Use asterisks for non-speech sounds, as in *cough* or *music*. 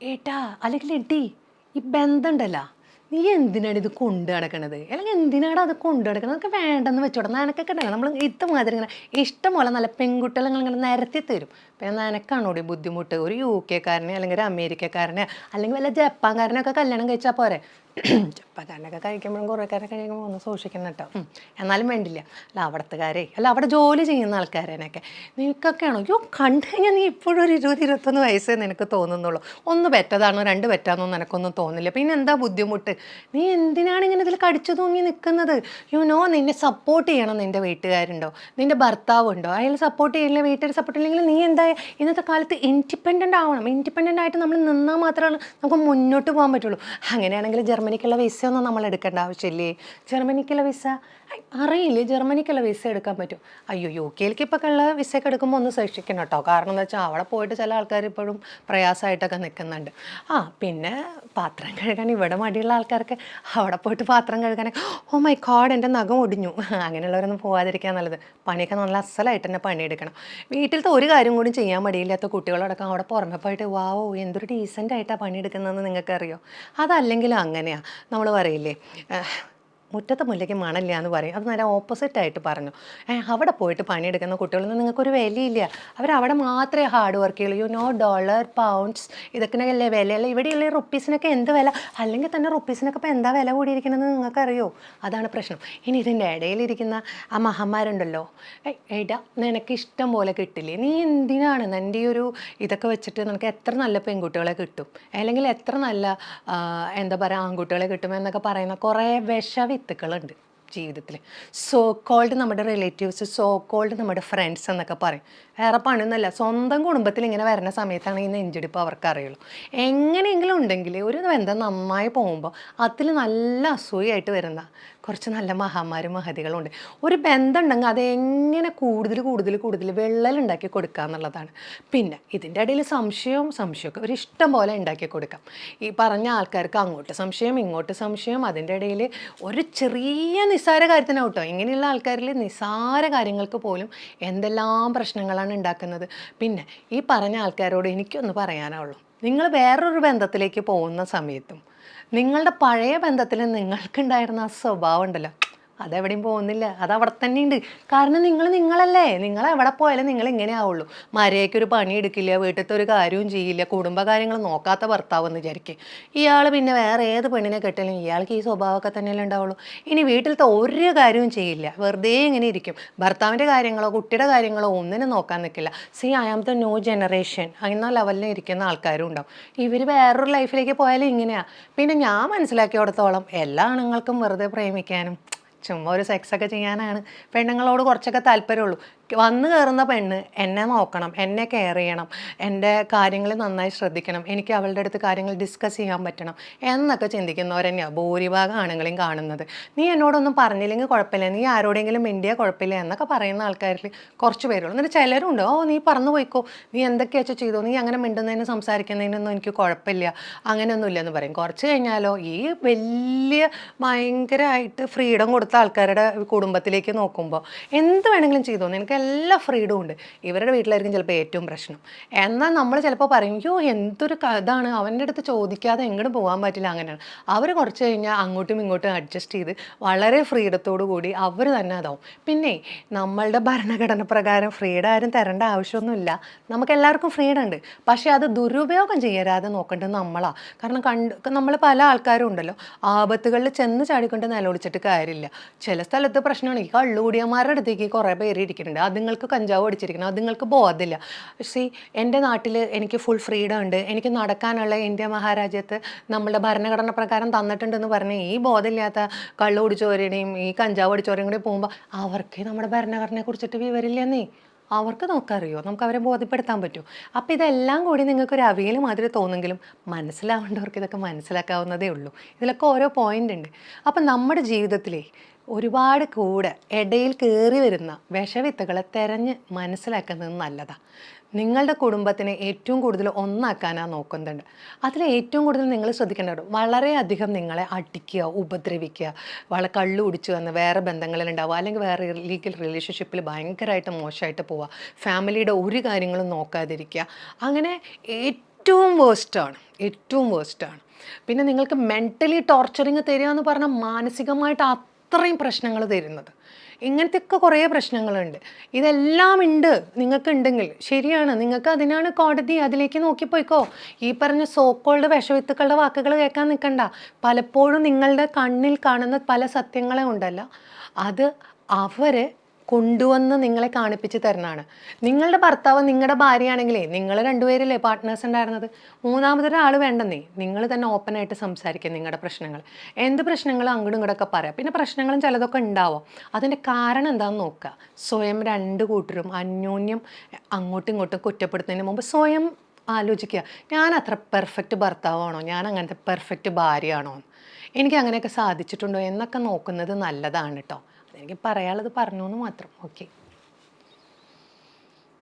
ഏട്ടാ അല്ലെങ്കിൽ എട്ടി ഈ ബന്ധമുണ്ടല്ലോ. നീ എന്തിനാണ് ഇത് കൊണ്ടു നടക്കണത്? അല്ലെങ്കിൽ എന്തിനാണ് അത് കൊണ്ടു നടക്കുന്നത് അതൊക്കെ വേണ്ടെന്ന് വെച്ചോടാം. നനക്കൊക്കെ ഉണ്ടല്ലോ. നമ്മൾ ഇത് മാതിരി ഇങ്ങനെ ഇഷ്ടം പോലെ നല്ല പെൺകുട്ടികളെ ഇങ്ങനെ നിരത്തി തരും. പിന്നെ നനക്കാണോടി ബുദ്ധിമുട്ട്? ഒരു യു കെക്കാരനെ അല്ലെങ്കിൽ ഒരു അമേരിക്കക്കാരനെ അല്ലെങ്കിൽ വല്ല ജപ്പാൻകാരനെയൊക്കെ കല്യാണം കഴിച്ചാൽ പോരെ? ജപ്പാൻകാരനൊക്കെ കഴിക്കുമ്പോഴും കുറേക്കാരെ കഴിക്കുമ്പോൾ ഒന്ന് സൂക്ഷിക്കണം കേട്ടോ. എന്നാലും വേണ്ടില്ല. അല്ല അവിടത്തുകാരെ അല്ല അവിടെ ജോലി ചെയ്യുന്ന ആൾക്കാരേനൊക്കെ നിനക്കൊക്കെയാണോ? അയ്യോ കണ്ടു കഴിഞ്ഞാൽ നീ ഇപ്പോഴും ഒരു ഇരുപത് ഇരുപത്തൊന്ന് വയസ്സേ നിനക്ക് തോന്നുന്നുള്ളൂ. ഒന്ന് പെറ്റതാണോ രണ്ട് പെറ്റാന്നോ നിനക്കൊന്നും തോന്നില്ല. പിന്നെ എന്താ ബുദ്ധിമുട്ട്? നീ എന്തിനാണ് ഇങ്ങനെ ഇതിൽ കടിച്ചു തൂങ്ങി നിൽക്കുന്നത് യു നോ നിന്നെ സപ്പോർട്ട് ചെയ്യണം നിന്റെ വീട്ടുകാരുണ്ടോ? നിന്റെ ഭർത്താവുണ്ടോ? അയാൾ സപ്പോർട്ട് ചെയ്യില്ല വീട്ടുകാർ സപ്പോർട്ട് ഇല്ലെങ്കിൽ നീ എന്താ ഇന്നത്തെ കാലത്ത് ഇൻഡിപെൻഡന്റ് ആവണം. ഇൻഡിപെൻഡന്റ് ആയിട്ട് നമ്മൾ നിന്നാൽ മാത്രമാണ് നമുക്ക് മുന്നോട്ട് പോകാൻ പറ്റുള്ളൂ. അങ്ങനെയാണെങ്കിൽ ജർമ്മനിക്കുള്ള വിസ ഒന്നും നമ്മൾ എടുക്കേണ്ട ആവശ്യമില്ലേ? ജർമ്മനിക്കുള്ള വിസ അറിയില്ലേ? ജർമ്മനിക്കുള്ള വിസ എടുക്കാൻ പറ്റും. അയ്യോ യു കെയിലേക്ക് ഇപ്പോൾ ഉള്ള വിസ ഒക്കെ എടുക്കുമ്പോൾ ഒന്ന് സൂക്ഷിക്കണം കേട്ടോ. കാരണം എന്താ വെച്ചാൽ അവിടെ പോയിട്ട് ചില ആൾക്കാർ ഇപ്പോഴും പ്രയാസമായിട്ടൊക്കെ നിൽക്കുന്നുണ്ട്. ആ പിന്നെ പാത്രം കഴുകാൻ ഇവിടെ മടിയുള്ള ആൾക്കാർക്ക് അവിടെ പോയിട്ട് പാത്രം കഴുകാനൊക്കെ ഓ മൈ ഗോഡ് എന്റെ നഖം ഒടിഞ്ഞു. *laughs* അങ്ങനെയുള്ളവരൊന്നും പോകാതിരിക്കാൻ നല്ലത്. പണിയൊക്കെ നല്ല അസലായിട്ട് തന്നെ പണിയെടുക്കണം. വീട്ടിലത്തെ ഒരു കാര്യം കൂടി ചെയ്യാൻ മടിയില്ലാത്ത കുട്ടികളോടൊക്കെ അവിടെ പുറമെ പോയിട്ട് വാവോ എന്തൊരു ഡീസന്റ് ആയിട്ടാണ് പണിയെടുക്കുന്നതെന്ന് നിങ്ങൾക്കറിയോ? അതല്ലെങ്കിലും അങ്ങനെയാണ് നമ്മൾ പറയില്ലേ മുറ്റത്തെ മുല്ലയ്ക്ക് മണമില്ല എന്ന് പറയും. അത് നേരെ ഓപ്പോസിറ്റ് ആയിട്ട് പറഞ്ഞു. അവിടെ പോയിട്ട് പണിയെടുക്കുന്ന കുട്ടികളൊന്നും നിങ്ങൾക്കൊരു വിലയില്ല. അവരവിടെ മാത്രമേ ഹാർഡ് വർക്ക് ചെയ്യുള്ളൂ. യു നോ ഡോളർ പൗണ്ട്സ് ഇതൊക്കെയല്ലേ വിലയല്ല ഇവിടെയുള്ള റുപ്പീസിനൊക്കെ എന്ത് വില? അല്ലെങ്കിൽ തന്നെ റുപ്പീസിനൊക്കെ ഇപ്പോൾ എന്താ വില കൂടിയിരിക്കണമെന്ന് നിങ്ങൾക്കറിയോ? അതാണ് പ്രശ്നം. ഇനി ഇതിന്റെ ഇടയിലിരിക്കുന്ന ആ മഹന്മാരുണ്ടല്ലോ. എടാ നിനക്ക് ഇഷ്ടം പോലെ കിട്ടില്ലേ? നീ എന്തിനാണ് നിന്റെ ഒരു ഇതൊക്കെ വെച്ചിട്ട് നിനക്ക് എത്ര നല്ല പെൺകുട്ടികളെ കിട്ടും? അല്ലെങ്കിൽ എത്ര നല്ല എന്താ പറയുക ആൺകുട്ടികളെ കിട്ടും എന്നൊക്കെ പറയുന്ന കുറേ വിഷവിത്തുക്കളുണ്ട് ജീവിതത്തിൽ. സോ കോൾഡ് നമ്മുടെ റിലേറ്റീവ്സ് സോ കോൾഡ് നമ്മുടെ ഫ്രണ്ട്സ് എന്നൊക്കെ പറയും. വേറെ പണിയൊന്നുമല്ല. സ്വന്തം കുടുംബത്തിൽ ഇങ്ങനെ വരുന്ന സമയത്താണ് ഈ നെഞ്ചെടുപ്പ് അവർക്ക് അറിയുള്ളൂ എങ്ങനെയെങ്കിലും ഉണ്ടെങ്കിൽ ഒരു ബന്ധം നന്നായി പോകുമ്പോൾ അതിൽ നല്ല അസൂയായിട്ട് വരുന്ന കുറച്ച് നല്ല മഹാന്മാരും മഹതികളുണ്ട് ഒരു ബന്ധം ഉണ്ടെങ്കിൽ അത് എങ്ങനെ കൂടുതൽ കൂടുതൽ കൂടുതൽ വെള്ളലുണ്ടാക്കി കൊടുക്കുക എന്നുള്ളതാണ്. പിന്നെ ഇതിന്റെ ഇടയിൽ സംശയവും സംശയമൊക്കെ ഒരു ഇഷ്ടം പോലെ ഉണ്ടാക്കി കൊടുക്കാം. ഈ പറഞ്ഞ ആൾക്കാർക്ക് അങ്ങോട്ട് സംശയം ഇങ്ങോട്ട് സംശയം അതിന്റെ ഇടയിൽ ഒരു ചെറിയ നിസ്സാര കാര്യത്തിനാണ് കേട്ടോ ഇങ്ങനെയുള്ള ആൾക്കാരിൽ നിസ്സാര കാര്യങ്ങൾക്ക് പോലും എന്തെല്ലാം പ്രശ്നങ്ങളാണ് ഉണ്ടാക്കുന്നത്. പിന്നെ ഈ പറഞ്ഞ ആൾക്കാരോട് എനിക്കൊന്ന് പറയാനുള്ളൂ. നിങ്ങൾ വേറൊരു ബന്ധത്തിലേക്ക് പോകുന്ന സമയത്തും നിങ്ങളുടെ പഴയ ബന്ധത്തിൽ നിങ്ങൾക്കുണ്ടായിരുന്ന ആ സ്വഭാവം ഉണ്ടല്ലോ. അതെവിടെയും പോകുന്നില്ല. അത് അവിടെ തന്നെ ഉണ്ട് കാരണം നിങ്ങൾ നിങ്ങളല്ലേ. നിങ്ങൾ എവിടെ പോയാലും നിങ്ങൾ ഇങ്ങനെ ആവുള്ളൂ. മരയ്ക്ക് ഒരു പണി എടുക്കില്ല വീട്ടിലത്തെ ഒരു കാര്യവും ചെയ്യില്ല കുടുംബകാര്യങ്ങൾ നോക്കാത്ത ഭർത്താവ് എന്ന് വിചാരിക്കുക ഇയാൾ പിന്നെ വേറെ ഏത് പെണ്ണിനെ കെട്ടിയാലും ഇയാൾക്ക് ഈ സ്വഭാവമൊക്കെ തന്നെയല്ലേ ഉണ്ടാവുള്ളൂ. ഇനി വീട്ടിലത്തെ ഒരു കാര്യവും ചെയ്യില്ല. വെറുതെ ഇങ്ങനെ ഇരിക്കും. ഭർത്താവിന്റെ കാര്യങ്ങളോ കുട്ടിയുടെ കാര്യങ്ങളോ ഒന്നിനും നോക്കാൻ നിൽക്കില്ല see I am the new generation എന്ന ലെവലിൽ ഇരിക്കുന്ന ആൾക്കാരും ഉണ്ടാവും. ഇവർ വേറൊരു ലൈഫിലേക്ക് പോയാലും ഇങ്ങനെയാണ് പിന്നെ ഞാൻ മനസ്സിലാക്കിയോടത്തോളം എല്ലാ ആണുങ്ങൾക്കും വെറുതെ പ്രേമിക്കാനും ചുമ്മാ ഒരു സെക്സ് ഒക്കെ ചെയ്യാനാണ്. പെണ്ണുങ്ങളോട് കുറച്ചൊക്കെ താല്പര്യമുള്ളൂ. വന്ന് കയറുന്ന പെണ്ണ് എന്നെ നോക്കണം എന്നെ കെയർ ചെയ്യണം എന്റെ കാര്യങ്ങൾ നന്നായി ശ്രദ്ധിക്കണം എനിക്ക് അവളുടെ അടുത്ത് കാര്യങ്ങൾ ഡിസ്കസ് ചെയ്യാൻ പറ്റണം എന്നൊക്കെ ചിന്തിക്കുന്നവർ തന്നെയാണ് ഭൂരിഭാഗം ആണുങ്ങളെയും കാണുന്നത്. നീ എന്നോടൊന്നും പറഞ്ഞില്ലെങ്കിൽ കുഴപ്പമില്ല. നീ ആരോടെങ്കിലും മിണ്ടിയ കുഴപ്പമില്ല എന്നൊക്കെ പറയുന്ന ആൾക്കാരിൽ കുറച്ച് പേരുള്ളൂ എന്നിട്ട് ചിലരുണ്ട്. ഓ നീ പറഞ്ഞു പോയിക്കോ. നീ എന്തൊക്കെയാ ചെയ്തോ. നീ അങ്ങനെ മിണ്ടുന്നതിന് സംസാരിക്കുന്നതിനൊന്നും എനിക്ക് കുഴപ്പമില്ല. അങ്ങനെയൊന്നും ഇല്ലെന്ന് പറയും. കുറച്ച് കഴിഞ്ഞാലോ ഈ വലിയ ഭയങ്കരമായിട്ട് ഫ്രീഡം കൊടുത്ത ആൾക്കാരുടെ കുടുംബത്തിലേക്ക് നോക്കുമ്പോൾ എന്ത് വേണമെങ്കിലും ചെയ്തോ. നിനക്ക് എല്ലാ ഫ്രീഡും ഉണ്ട്. ഇവരുടെ വീട്ടിലായിരിക്കും ചിലപ്പോൾ ഏറ്റവും പ്രശ്നം. എന്നാൽ നമ്മൾ ചിലപ്പോൾ പറയും യോ എന്തൊരു ഇതാണ്. അവന്റെ അടുത്ത് ചോദിക്കാതെ എങ്ങോട്ട് പോകാൻ പറ്റില്ല. അങ്ങനെയാണ്. അവർ കുറച്ച് കഴിഞ്ഞാൽ അങ്ങോട്ടും ഇങ്ങോട്ടും അഡ്ജസ്റ്റ് ചെയ്ത് വളരെ ഫ്രീഡത്തോടു കൂടി അവർ തന്നെ അതാവും. പിന്നെ നമ്മളുടെ ഭരണഘടന പ്രകാരം ഫ്രീഡം ആരും തരേണ്ട ആവശ്യമൊന്നുമില്ല. നമുക്ക് എല്ലാവർക്കും ഫ്രീഡം ഉണ്ട്. പക്ഷേ അത് ദുരുപയോഗം ചെയ്യരാതെ നോക്കേണ്ടത് നമ്മളാണ് കാരണം കണ്ട് നമ്മൾ പല ആൾക്കാരും ഉണ്ടല്ലോ. ആപത്തുകളിൽ ചെന്ന് ചാടിക്കൊണ്ട് നിലവിളിച്ചിട്ട് കാര്യമില്ല. ചില സ്ഥലത്ത് പ്രശ്നമാണ്. ഈ കള്ളുകൂടിയന്മാരുടെ അടുത്തേക്ക് കുറേ പേര് ഇരിക്കുന്നുണ്ട്. അതുങ്ങൾക്ക് കഞ്ചാവ് അടിച്ചിരിക്കണം. അതുങ്ങൾക്ക് ബോധമില്ല. സി എന്റെ നാട്ടിൽ എനിക്ക് ഫുൾ ഫ്രീഡം ഉണ്ട്. എനിക്ക് നടക്കാനുള്ള ഇന്ത്യ മഹാരാജ്യത്ത് നമ്മുടെ ഭരണഘടന പ്രകാരം തന്നിട്ടുണ്ടെന്ന് പറഞ്ഞ് ഈ ബോധമില്ലാത്ത കള്ളു കുടിച്ചവരുടെയും ഈ കഞ്ചാവ് അടിച്ചോരെയും കൂടി പോകുമ്പോൾ അവർക്ക് നമ്മുടെ ഭരണഘടനയെ കുറിച്ചിട്ട് വിവരമില്ലെന്നേ. അവർക്ക് നോക്കറിയോ? നമുക്ക് അവരെ ബോധ്യപ്പെടുത്താൻ പറ്റും. അപ്പോൾ ഇതെല്ലാം കൂടി നിങ്ങൾക്ക് ഒരു അവിയൽ മാതിരി തോന്നെങ്കിലും മനസ്സിലാവേണ്ടവർക്ക് ഇതൊക്കെ മനസ്സിലാക്കാവുന്നതേ ഉള്ളൂ. ഇതിലൊക്കെ ഓരോ പോയിന്റ് ഉണ്ട്. അപ്പം നമ്മുടെ ജീവിതത്തിലെ ഒരുപാട് കൂടെ ഇടയിൽ കയറി വരുന്ന വിഷവിത്തുകളെ തെരഞ്ഞ് മനസ്സിലാക്കുന്നത് നല്ലതാണ് നിങ്ങളുടെ കുടുംബത്തിനെ ഏറ്റവും കൂടുതൽ ഒന്നാക്കാനാണ് നോക്കുന്നുണ്ട് അതിൽ ഏറ്റവും കൂടുതൽ നിങ്ങൾ ശ്രദ്ധിക്കേണ്ടത് വളരെയധികം നിങ്ങളെ അടിക്കുക ഉപദ്രവിക്കുക വളരെ കള്ളു കുടിച്ചു വന്ന് വേറെ ബന്ധങ്ങളിലുണ്ടാവുക അല്ലെങ്കിൽ വേറെ ലീഗൽ റിലേഷൻഷിപ്പിൽ ഭയങ്കരമായിട്ട് മോശമായിട്ട് പോവുക ഫാമിലിയുടെ ഒരു കാര്യങ്ങളും നോക്കാതിരിക്കുക. അങ്ങനെ ഏറ്റവും വേസ്റ്റാണ് ഏറ്റവും വേസ്റ്റാണ് പിന്നെ നിങ്ങൾക്ക് മെന്റലി ടോർച്ചറിങ് തരിക എന്ന് പറഞ്ഞാൽ മാനസികമായിട്ട് അത്രയും പ്രശ്നങ്ങൾ തരുന്നത്. ഇങ്ങനത്തെയൊക്കെ കുറേ പ്രശ്നങ്ങളുണ്ട്. ഇതെല്ലാം ഉണ്ട് നിങ്ങൾക്ക് ഉണ്ടെങ്കിൽ ശരിയാണ് നിങ്ങൾക്ക് അതിനാണ് കോടതി അതിലേക്ക് നോക്കിപ്പോയിക്കോ. ഈ പറഞ്ഞ സോക്കോളുടെ വിഷവിത്തുക്കളുടെ വാക്കുകൾ കേൾക്കാൻ നിൽക്കണ്ട. പലപ്പോഴും നിങ്ങളുടെ കണ്ണിൽ കാണുന്ന പല സത്യങ്ങളെ ഉണ്ടല്ല. അത് അവർ കൊണ്ടുവന്ന് നിങ്ങളെ കാണിപ്പിച്ച് തരുന്നതാണ്. നിങ്ങളുടെ ഭർത്താവ് നിങ്ങളുടെ ഭാര്യയാണെങ്കിലേ നിങ്ങൾ രണ്ടുപേരല്ലേ പാർട്ട്നേഴ്സ് ഉണ്ടായിരുന്നത്? മൂന്നാമതൊരാൾ വേണ്ടെന്നേ. നിങ്ങൾ തന്നെ ഓപ്പണായിട്ട് സംസാരിക്കുക നിങ്ങളുടെ പ്രശ്നങ്ങൾ എന്ത് പ്രശ്നങ്ങളും അങ്ങോട്ടും ഇങ്ങോട്ടൊക്കെ പറയാം. പിന്നെ പ്രശ്നങ്ങളും ചിലതൊക്കെ ഉണ്ടാവാം. അതിന്റെ കാരണം എന്താണെന്ന് നോക്കുക. സ്വയം രണ്ട് കൂട്ടരും അന്യോന്യം അങ്ങോട്ടും ഇങ്ങോട്ടും കുറ്റപ്പെടുത്തുന്നതിന് മുമ്പ് സ്വയം ആലോചിക്കുക. ഞാൻ അത്ര പെർഫെക്റ്റ് ഭർത്താവാണോ? ഞാൻ അങ്ങനത്തെ പെർഫെക്റ്റ് ഭാര്യയാണോ എനിക്ക് അങ്ങനെയൊക്കെ സാധിച്ചിട്ടുണ്ടോ എന്നൊക്കെ നോക്കുന്നത് നല്ലതാണ് കേട്ടോ എനിക്ക് പറയാനുള്ളത് പറഞ്ഞു എന്ന് മാത്രം. ഓക്കെ